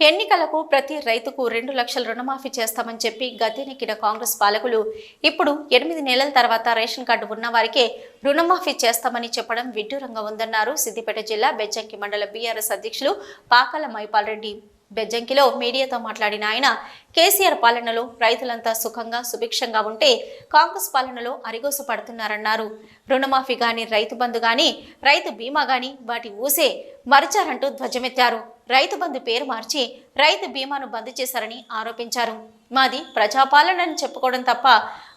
ఎన్నికలకు ప్రతి రైతుకు రెండు లక్షల రుణమాఫీ చేస్తామని చెప్పి గతినెక్కిన కాంగ్రెస్ పాలకులు ఇప్పుడు ఎనిమిది నెలల తర్వాత రేషన్ కార్డు ఉన్న వారికే రుణమాఫీ చేస్తామని చెప్పడం విడ్డూరంగా ఉందన్నారు సిద్దిపేట జిల్లా బెజ్జంకి మండల బీఆర్ఎస్ అధ్యక్షులు పాకాల మైపాల్ రెడ్డి. బెజ్జంకిలో మీడియాతో మాట్లాడిన ఆయన కేసీఆర్ పాలనలో రైతులంతా సుఖంగా సుభిక్షంగా ఉంటే కాంగ్రెస్ పాలనలో అరిగోసు పడుతున్నారన్నారు. రుణమాఫీ గాని రైతు బంధు గాని రైతు బీమా గాని వాటి ఊసే మరిచారంటూ ధ్వజమెత్తారు. రైతు బంధు పేరు మార్చి రైతు బీమాను బంద్ చేశారని ఆరోపించారు. మాది ప్రజాపాలన అని చెప్పుకోవడం తప్ప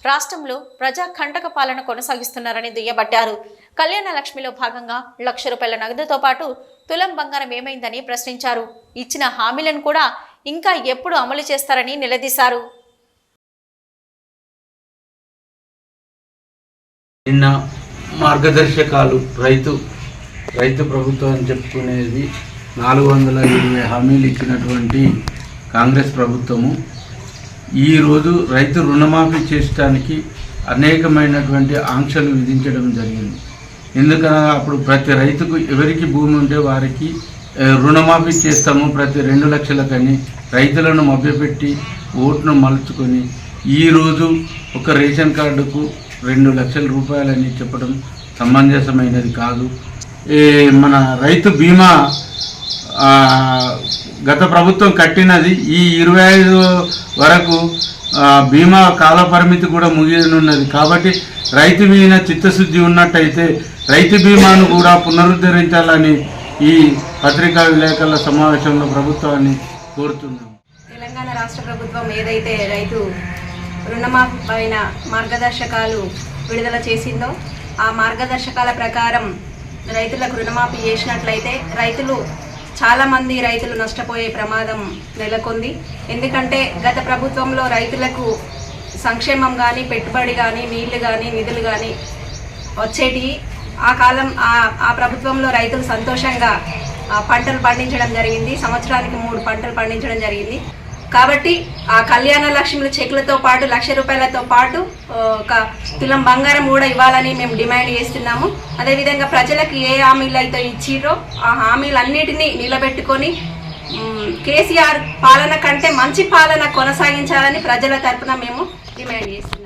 రాష్ట్రంలో ప్రజా కంటక పాలన కొనసాగిస్తున్నారని దుయ్యబట్టారు. కళ్యాణ లక్ష్మిలో భాగంగా లక్ష రూపాయల నగదుతో పాటు తులం బంగారం ఏమైందని ప్రశ్నించారు. ఇచ్చిన హామీలను కూడా ఇంకా ఎప్పుడు అమలు చేస్తారని నిలదీశారు. నిన్న మార్గదర్శకాలు రైతు రైతు ప్రభుత్వం అని చెప్పుకునేది నాలుగు వందల ఇరవై హామీలు ఇచ్చినటువంటి కాంగ్రెస్ ప్రభుత్వము ఈరోజు రైతు రుణమాఫీ చేయడానికి అనేకమైనటువంటి ఆంక్షలు విధించడం జరిగింది. ఎందుకనగా అప్పుడు ప్రతి రైతుకు ఎవరికి భూమి ఉంటే వారికి రుణమాఫీ చేస్తాము ప్రతి రెండు లక్షలకని రైతులను మభ్యపెట్టి ఓటును మలుచుకొని ఈరోజు ఒక రేషన్ కార్డుకు రెండు లక్షల రూపాయలని చెప్పడం సమంజసమైనది కాదు. మన రైతు బీమా గత ప్రభుత్వం కట్టినది ఈ ఇరవై ఐదు వరకు బీమా కాల పరిమితి కూడా ముగియనున్నది. కాబట్టి రైతు మీద చిత్తశుద్ధి ఉన్నట్టయితే రైతు బీమాను కూడా పునరుద్ధరించాలని ఈ పత్రికా విలేకరుల సమావేశంలో ప్రభుత్వాన్ని కోరుతున్నాం తెలంగాణ రాష్ట్ర ప్రభుత్వం ఏదైతే రైతు రుణమాఫీ పైన మార్గదర్శకాలు విడుదల చేసిందో ఆ మార్గదర్శకాల ప్రకారం రైతులకు రుణమాఫీ చేసినట్లయితే రైతులు చాలామంది రైతులు నష్టపోయే ప్రమాదం నెలకొంది. ఎందుకంటే గత ప్రభుత్వంలో రైతులకు సంక్షేమం కానీ పెట్టుబడి కానీ నీళ్ళు కానీ నిధులు కానీ వచ్చేటి ఆ కాలం ఆ ప్రభుత్వంలో రైతులు సంతోషంగా పంటలు పండించడం జరిగింది. సంవత్సరానికి మూడు పంటలు పండించడం జరిగింది. కాబట్టి ఆ కళ్యాణ లక్ష్మిల చెక్లతో పాటు లక్ష రూపాయలతో పాటు ఒక తులం బంగారం కూడా ఇవ్వాలని మేము డిమాండ్ చేస్తున్నాము. అదేవిధంగా ప్రజలకు ఏ హామీలు అయితే ఇచ్చిరో ఆ హామీలన్నిటినీ నిలబెట్టుకొని కేసీఆర్ పాలన కంటే మంచి పాలన కొనసాగించాలని ప్రజల తరపున మేము డిమాండ్ చేస్తున్నాం